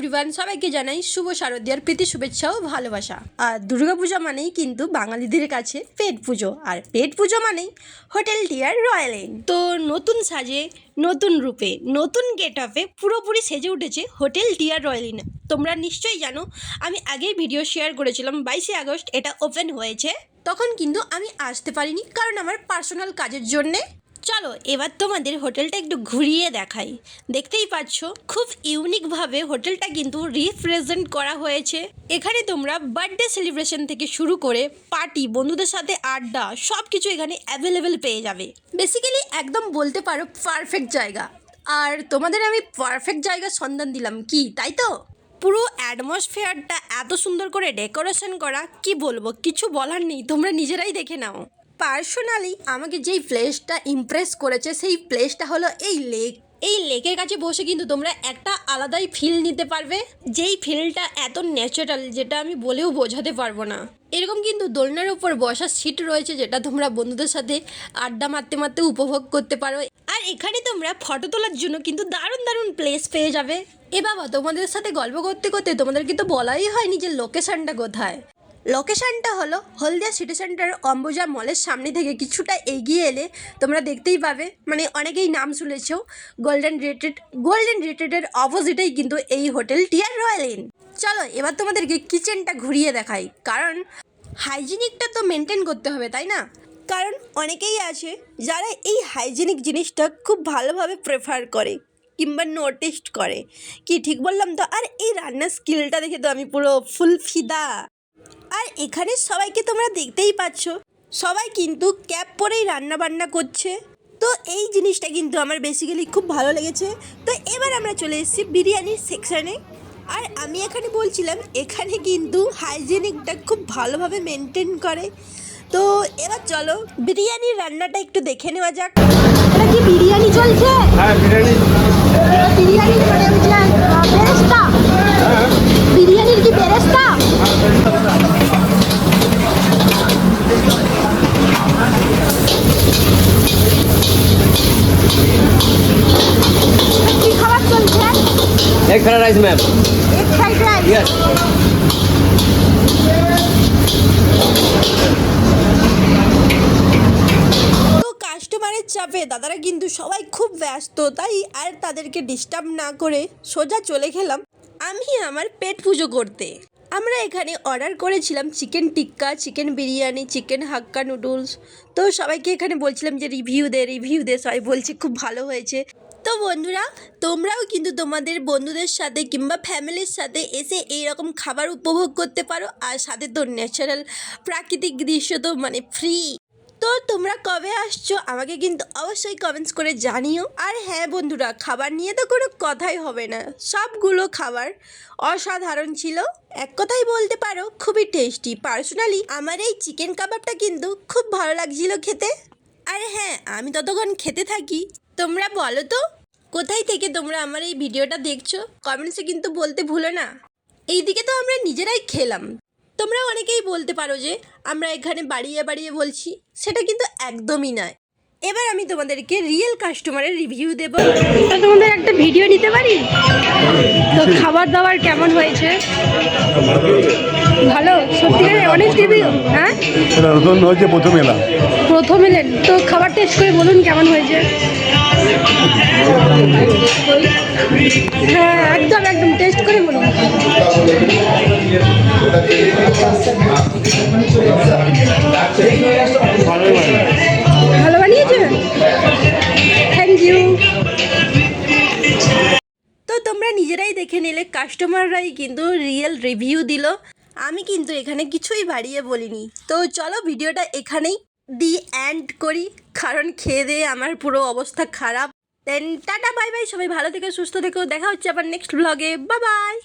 Everyone সবাইকে জানাই শুভ শারদীয়ার প্রীতি, শুভেচ্ছা ও ভালোবাসা। আর দুর্গাপূজা মানেই কিন্তু বাঙালিদের কাছে পেট পুজো। আর পেট পুজো মানেই হোটেল টিয়ার রয়্যাল এন। তো নতুন সাজে, নতুন রূপে, নতুন গেট আপে পুরোপুরি সেজে উঠেছে হোটেল টিয়ার রয়্যাল ইন তোমরা নিশ্চয়ই জানো, আমি আগেই ভিডিও শেয়ার করেছিলাম, বাইশে আগস্ট এটা ওপেন হয়েছে। তখন কিন্তু আমি আসতে পারিনি, কারণ আমার পার্সোনাল কাজের জন্যে। চলো, এবার তোমাদের হোটেলটা একটু ঘুরিয়ে দেখাই। দেখতেই পাচ্ছ, খুব ইউনিকভাবে হোটেলটা কিন্তু রিপ্রেজেন্ট করা হয়েছে। এখানে তোমরা বার্থডে সেলিব্রেশন থেকে শুরু করে পার্টি বন্ধুদের সাথে আড্ডা সব কিছু এখানে অ্যাভেলেবেল পেয়ে যাবে। বেসিক্যালি একদম বলতে পারো পারফেক্ট জায়গা। আর তোমাদের আমি পারফেক্ট জায়গার সন্ধান দিলাম। কি, তাই তো? পুরো অ্যাটমসফিয়ারটা এত সুন্দর করে ডেকোরেশন করা, কি বলব, কিছু বলার নেই, তোমরা নিজেরাই দেখে নাও। পার্সোনালি আমাকে যেই প্লেসটা ইমপ্রেস করেছে, সেই প্লেসটা হলো এই লেক এই লেকের কাছে বসে কিন্তু তোমরা একটা আলাদাই ফিল নিতে পারবে, যেই ফিলটা এত ন্যাচারাল যেটা আমি বলেও বোঝাতে পারব না। এরকম কিন্তু দোলনার উপর বসার সিট রয়েছে যেটা তোমরা বন্ধুদের সাথে আড্ডা মারতে মারতে উপভোগ করতে পারো। আর এখানে তোমরা ফটো তোলার জন্য কিন্তু দারুণ দারুণ প্লেস পেয়ে যাবে। এ বাবা, তোমাদের সাথে গল্প করতে করতে তোমাদের কিন্তু বলাই হয়নি যে লোকেশনটা কোথায়। লোকেশনটা হলো হলদিয়া সিটি সেন্টার অম্বুজা মলের সামনে থেকে কিছুটা এগিয়ে এলে তোমরা দেখতেই পাবে। মানে অনেকেই নাম শুনেছো গোল্ডেন রেটেড গোল্ডেন রেটেডের অপোজিটেই কিন্তু এই হোটেল টিয়ার রয়্যাল ইন চলো, এবার তোমাদেরকে কিচেনটা ঘুরিয়ে দেখাই। কারণ হাইজিনিকটা তো মেনটেন করতে হবে, তাই না? কারণ অনেকেই আছে যারা এই হাইজিনিক জিনিসটা খুব ভালোভাবে প্রেফার করে কিংবা নোটিস্ট করে। কি ঠিক বললাম তো? আর এই রান্নার স্কিলটা দেখে তো আমি পুরো ফুল ফিদা। আর এখানে সবাইকে তোমরা দেখতেই পাচ্ছ। সবাই কিন্তু ক্যাপ পরেই রান্না বান্না করছে। তো এই জিনিসটা কিন্তু আমার বেসিক্যালি খুব ভালো লেগেছে। তো এবার আমরা চলে এসেছি বিরিয়ানির সেকশানে আর আমি এখানে বলছিলাম এখানে কিন্তু হাইজেনিকটা খুব ভালোভাবে মেনটেন করে। তো এবার চলো বিরিয়ানির রান্নাটা একটু দেখে নেওয়া যাক। এটা কি বিরিয়ানি চলছে? হ্যাঁ বিরিয়ানি। বিরিয়ানি বেরেস্তা? বিরিয়ানির কি বেরেস্তা? egg fried rice, ma'am. Egg fried rice? Yes. কাস্টমারের চাপে দাদারা কিন্তু সবাই খুব ব্যস্ত তাই আর তাদেরকে ডিস্টার্ব না করে সোজা চলে গেলাম আমি আমার পেট পুজো করতে আমরা এখানে অর্ডার করেছিলাম chicken tikka chicken biryani chicken Hakka noodles তো সবাইকে এখানে বলছিলাম যে রিভিউ দে রিভিউ দে সবাই বলছে খুব ভালো হয়েছে তো বন্ধুরা, তোমরাও কিন্তু তোমাদের বন্ধুদের সাথে কিংবা ফ্যামিলির সাথে এসে এই রকম খাবার উপভোগ করতে পারো আর সাথে তো ন্যাচারাল প্রাকৃতিক দৃশ্য তো মানে ফ্রি তো তোমরা কবে আসছো আমাকে কিন্তু অবশ্যই কমেন্টস করে জানিও। আর হ্যাঁ বন্ধুরা, খাবার নিয়ে তো কোনো কথাই হবে না। সবগুলো খাবার অসাধারণ ছিল। এক কথাই বলতে পারো, খুবই টেস্টি পার্সোনালি আমার এই চিকেন কাবাবটা কিন্তু খুব ভালো লাগছিল খেতে। আর হ্যাঁ আমি ততক্ষণ খেতে থাকি। তোমরা বলো তো, কোথায় থেকে তোমরা আমার এই ভিডিওটা দেখছ? কমেন্টসে কিন্তু বলতে ভুলো না। এইদিকে তো আমরা নিজেরাই খেলাম। তোমরা অনেকেই বলতে পারো যে, আমরা এখানে বাড়িয়ে বাড়িয়ে বলছি, সেটা কিন্তু একদমই নয়। এবার আমি তোমাদেরকে রিয়েল কাস্টমারের রিভিউ দেবো। তোমাদের একটা ভিডিও নিতে পারি? তো খাবার দাবার কেমন হয়েছে? ভালো? সত্যি অনেক রিভিউ হ্যাঁ? নতুন প্রথম এলাম। প্রথম এলেন। তো খাবার টেস্ট করে বলুন কেমন হয়েছে? হ্যাঁ একদম একদম টেস্ট করে বলুন। নিজেরাই দেখে নিলে কাস্টমাররাই কিন্তু রিয়েল রিভিউ দিল। আমি কিন্তু এখানে কিছুই বাড়িয়ে বলিনি। তো চলো ভিডিওটা এখানেই দি অ্যান্ড করি। কারণ খেয়ে দিয়ে আমার পুরো অবস্থা খারাপ। দেন টাটা বাই বাই সবাই ভালো থেকে, সুস্থ থেকেও দেখা হচ্ছে আবার নেক্সট ব্লগে বা বাই